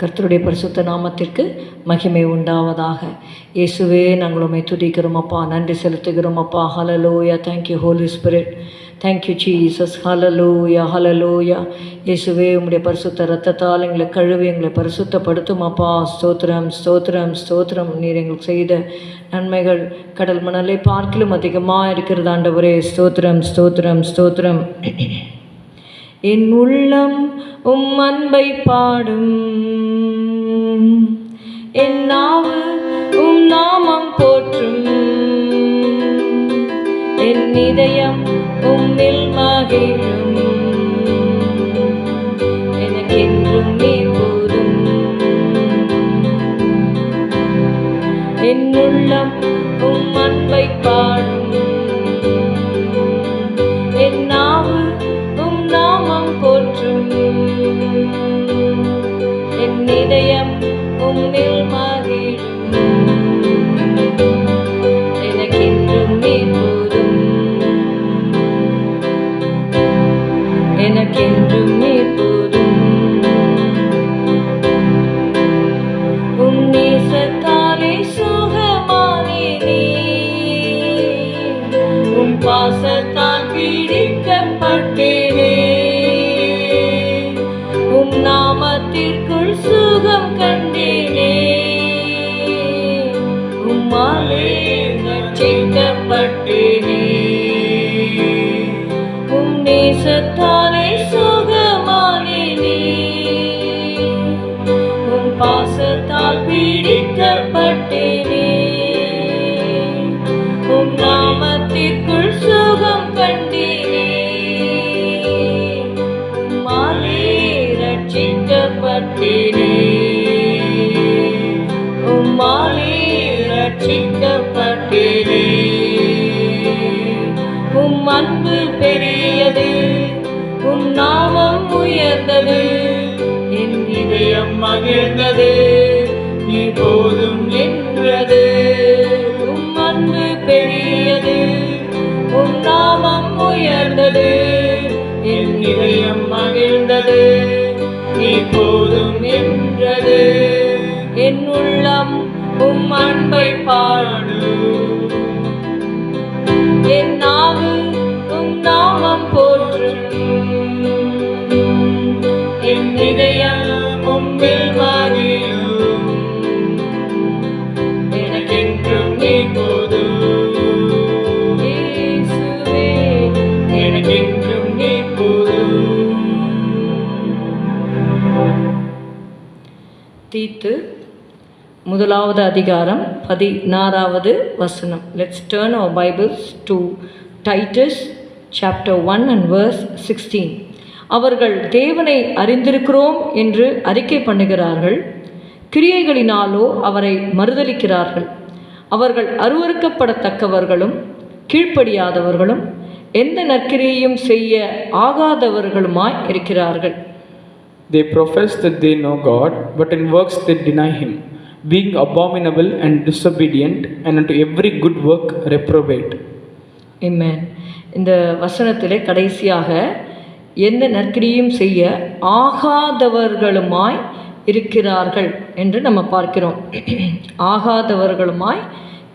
கர்த்தருடைய பரிசுத்த நாமத்திற்கு மகிமை உண்டாவதாக. இயேசுவே நாங்கள் உண்மை துதிக்கிறோம் அப்பா நன்றி செலுத்துகிறோம் அப்பா. Hallelujah thank you holy spirit thank you Jesus hallelujah hallelujah இயேசுவே உம்முடைய பரிசுத்த ரத்தத்தால் எங்களை கழுவி எங்களை பரிசுத்தப்படுத்தும் அப்பா. ஸ்தோத்திரம் ஸ்தோத்திரம் ஸ்தோத்திரம். நீர் எங்களுக்கு செய்த நன்மைகள் கடல் மணலை பார்க்கிலும் அதிகமாக இருக்கிறது ஆண்டவரே. ஸ்தோத்திரம் ஸ்தோத்திரம் ஸ்தோத்திரம். என் உள்ளம் உம் அன்பை பாடும். என் நாவு உம் நாமம் போற்றும். என் இதயம் உம்மில் மகிழும். எனக்கென்றும் நீ போதும் என் உள்ளம் உம் அன்பை பாடும். என் நாவு உம் நாமம் போற்றும். என் இதயம் உம்மில் மகிழும் மகிழ்ந்தது நீ போதும் என்றது உம் அன்பு பெரியது உம் நாமம் உயர்ந்தது. என் இதயம் மகிழ்ந்தது நீ போதும் என்றது என் உள்ளம் உம் அன்பை பாடும் முதலாவது அதிகாரம் பதினாறாவது வசனம். Let's turn our Bibles to Titus chapter one and verse sixteen அவர்கள் தேவனை அறிந்திருக்கிறோம் என்று அறிக்கை பண்ணுகிறார்கள். கிரியைகளினாலோ அவரை மறுதலிக்கிறார்கள். அவர்கள் அருவறுக்கப்படத்தக்கவர்களும் கீழ்ப்படியாதவர்களும் எந்த நற்கிரியையும் செய்ய ஆகாதவர்களுமாய் இருக்கிறார்கள். They profess that they know God, but in works they deny Him, being abominable and disobedient, and unto every good work reprobate. Amen. இந்த வசனத்திலே கடைசியாக எந்த நற்கிரியும் செய்ய ஆகாதவர்களுமாய் இருக்கிறார்கள் என்று நம்ம பார்க்கிறோம் ஆகாதவர்களுமாய்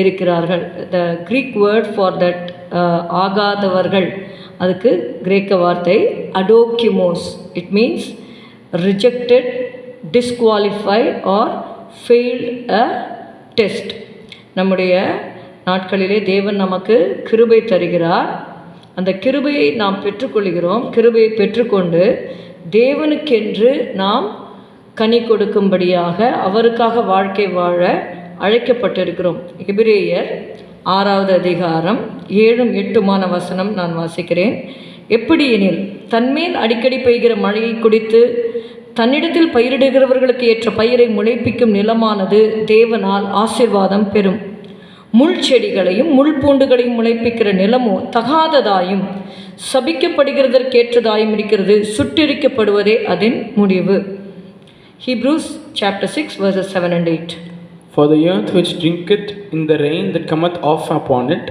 இருக்கிறார்கள் the Greek word for that ஆகாதவர்கள் அதுக்கு கிரேக்க வார்த்தை அடோக்கிமோஸ் it means rejected disqualified or failed a test நம்முடைய நாட்களிலே தேவன் நமக்கு கிருபை தருகிறார். அந்த கிருபையை நாம் பெற்றுக்கொள்கிறோம். கிருபையை பெற்றுக்கொண்டு தேவனுக்கென்று நாம் கனி கொடுக்கும்படியாக அவருக்காக வாழ்க்கை வாழ அழைக்கப்பட்டிருக்கிறோம். எபிரேயர் ஆறாவது அதிகாரம் ஏழும் எட்டுமான வசனம் நான் வாசிக்கிறேன். எப்படி எனில் தன்மேல் அடிக்கடி பெய்கிற மழையை குடித்து தன்னிடத்தில் பயிரிடுகிறவர்களுக்கு ஏற்ற பயிரை முளைப்பிக்கும் நிலமானது தேவனால் ஆசீர்வாதம் பெறும். முள் செடிகளையும் முள் பூண்டுகளையும் முளைப்பிக்கிற நிலமோ தகாததாயும் சபிக்கப்படுகிறதற்கேற்றதாயும் இருக்கிறது சுட்டெரிக்கப்படுவதே அதன் முடிவு. Hebrews chapter six verses seven and eight For the earth which drinketh in the rain that cometh off upon it,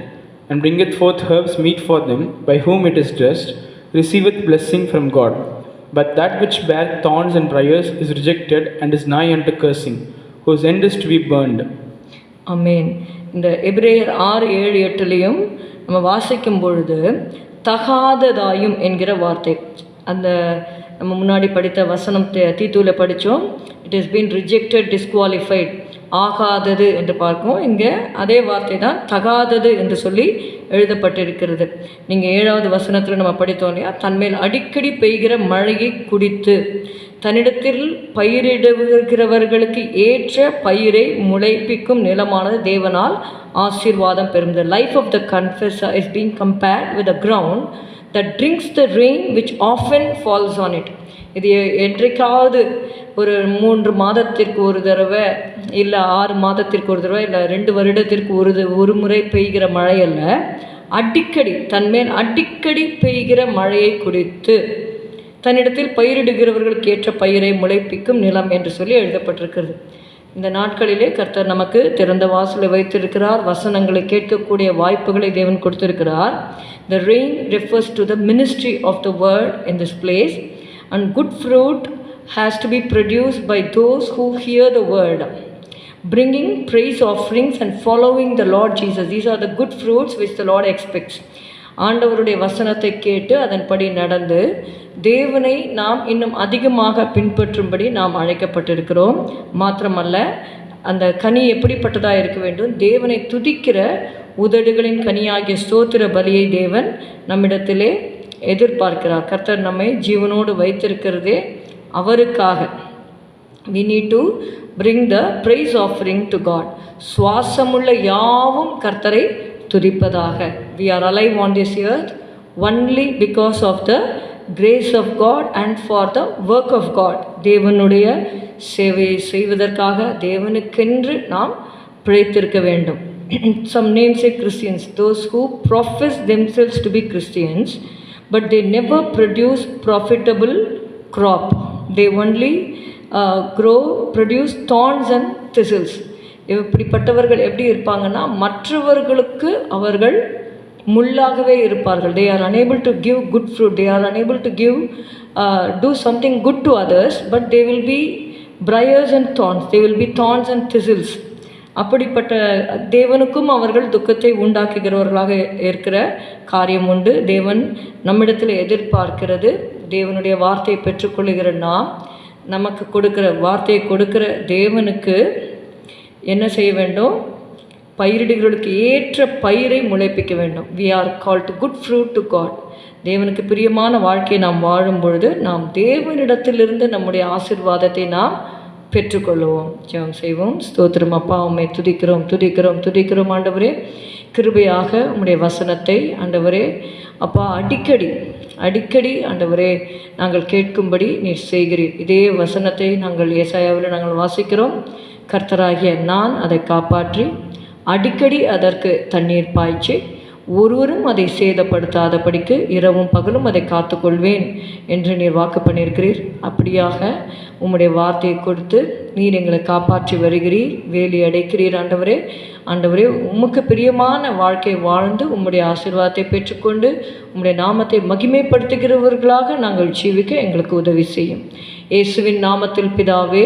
and bringeth forth herbs meet for them, by whom it is dressed, receiveth blessing from God. But that which beareth thorns and briars is rejected and is nigh unto cursing, whose end is to be burned. Amen இந்த எபிரேயர் ஆறு ஏழு எட்டுலேயும் நம்ம வாசிக்கும் பொழுது தகாததாயும் என்கிற வார்த்தை. அந்த நம்ம முன்னாடி படித்த வசனம் தே- தீத்துவில் படித்தோம். It is been rejected disqualified ஆகாதது என்று பார்க்கும் இங்கே அதே வார்த்தை தான் தகாதது என்று சொல்லி எழுதப்பட்டிருக்கிறது. நீங்கள் ஏழாவது வசனத்தில் நம்ம படித்தோம் இல்லையா? தன்மேல் அடிக்கடி பெய்கிற மழையை குடித்து தன்னிடத்தில் பயிரிடுகிறவர்களுக்கு ஏற்ற பயிரை முளைப்பிக்கும் நிலமானது தேவனால் ஆசீர்வாதம் பெறும். The life of the confessor is being compared with a ground that drinks the rain which often falls on it இது என்றைக்காவது ஒரு மூன்று மாதத்திற்கு ஒரு தடவை இல்லை ஆறு மாதத்திற்கு ஒரு தடவை இல்லை ரெண்டு வருடத்திற்கு ஒரு த- ஒரு முறை பெய்கிற மழை அல்ல. அடிக்கடி தன்மேல் அடிக்கடி பெய்கிற மழையை குறித்து தன்னிடத்தில் பயிரிடுகிறவர்களுக்கு ஏற்ற பயிரை முளைப்பிக்கும் நிலம் என்று சொல்லி எழுதப்பட்டிருக்கிறது. இந்த நாட்களிலே கர்த்தர் நமக்கு திறந்த வாசலை வைத்திருக்கிறார் வசனங்களை கேட்கக்கூடிய வாய்ப்புகளை தேவன் கொடுத்திருக்கிறார். The rain refers to the ministry of the word in this place and good fruit has to be produced by those who hear the word bringing praise offerings and following the Lord Jesus. These are the good fruits which the Lord expects. ஆண்டவருடைய வசனத்தை கேட்டு அதன்படி நடந்து தேவனை நாம் இன்னும் அதிகமாக பின்பற்றும்படி நாம் அழைக்கப்பட்டிருக்கிறோம் மாத்திரமல்ல அந்த கனி எப்படிப்பட்டதாக இருக்க வேண்டும் தேவனை துதிக்கிற உதடுகளின் கனியாகிய ஸ்தோத்திர பலியை தேவன் நம்மிடத்திலே எதிர்பார்க்கிறார் கர்த்தர் நம்மை ஜீவனோடு வைத்திருக்கிறதே அவருக்காக we need to bring the praise offering to God சுவாசமுள்ள யாவும் கர்த்தரை துதிப்பதாக we are alive on this earth only because of the grace of God and for the work of God தேவனுடைய சேவையை செய்வதற்காக தேவனுக்கென்று நாம் பிழைத்திருக்க வேண்டும் some some namesake Christians, those who profess themselves to be Christians but they never produce profitable crop. They only grow produce produce and thistles இப்படிப்பட்டவர்கள் எப்படி இருப்பாங்கன்னா மற்றவர்களுக்கு அவர்கள் முள்ளாகவே இருப்பார்கள் they are unable to give good fruit they are unable to give do something good to others but they will be briars and thorns they will be thorns and thistles அப்படிப்பட்ட தேவனுக்கும் அவர்கள் துக்கத்தை உண்டாக்குகிறவர்களாக இருக்கிற காரியம் உண்டு. தேவன் நம்மிடத்தில் எதிர்பார்க்கிறது. தேவனுடைய வார்த்தையை பெற்றுக்கொள்கிற நாம் நமக்கு கொடுக்கிற வார்த்தையை கொடுக்கிற தேவனுக்கு என்ன செய்ய வேண்டும்? பயிரிடுகிறவர்களுக்கு ஏற்ற பயிரை முளைப்பிக்க வேண்டும். We are call to good fruit to God தேவனுக்கு பிரியமான வாழ்க்கையை நாம் வாழும் பொழுது நாம் தேவனிடத்திலிருந்து நம்முடைய ஆசிர்வாதத்தை நாம் பெற்றுக்கொள்வோம் ஜெபம் செய்வோம். ஸ்தோத்திரம். அப்பா உம்மை துதிக்கிறோம் துதிக்கிறோம் துதிக்கிறோம். ஆண்டவரே கிருபையாக உங்களுடைய வசனத்தை ஆண்டவரே அப்பா அடிக்கடி அடிக்கடி ஆண்டவரே நாங்கள் கேட்கும்படி நீர் செய்கிறீர். இதே வசனத்தை நாங்கள் ஏசாயாவில் நாங்கள் வாசிக்கிறோம். கர்த்தராகிய நான் அதை காப்பாற்றி அடிக்கடி அதற்கு தண்ணீர் பாய்ச்சி ஒருவரும் அதை சேதப்படுத்தாதபடிக்கு இரவும் பகலும் அதை காத்துக்கொள்வேன் என்று நீர் வாக்கு பண்ணியிருக்கிறீர். அப்படியாக உம்முடைய வார்த்தையை கொடுத்து நீர் எங்களை காப்பாற்றி வருகிறீர். வேலி அடைக்கிறீர் ஆண்டவரே. ஆண்டவரே உமக்கு பிரியமான வாழ்க்கை வாழ்ந்து உம்முடைய ஆசீர்வாதத்தை பெற்றுக்கொண்டு உம்முடைய நாமத்தை மகிமைப்படுத்துகிறவர்களாக நாங்கள் ஜீவிக்க எங்களுக்கு உதவி செய்யும். இயேசுவின் நாமத்தில் பிதாவே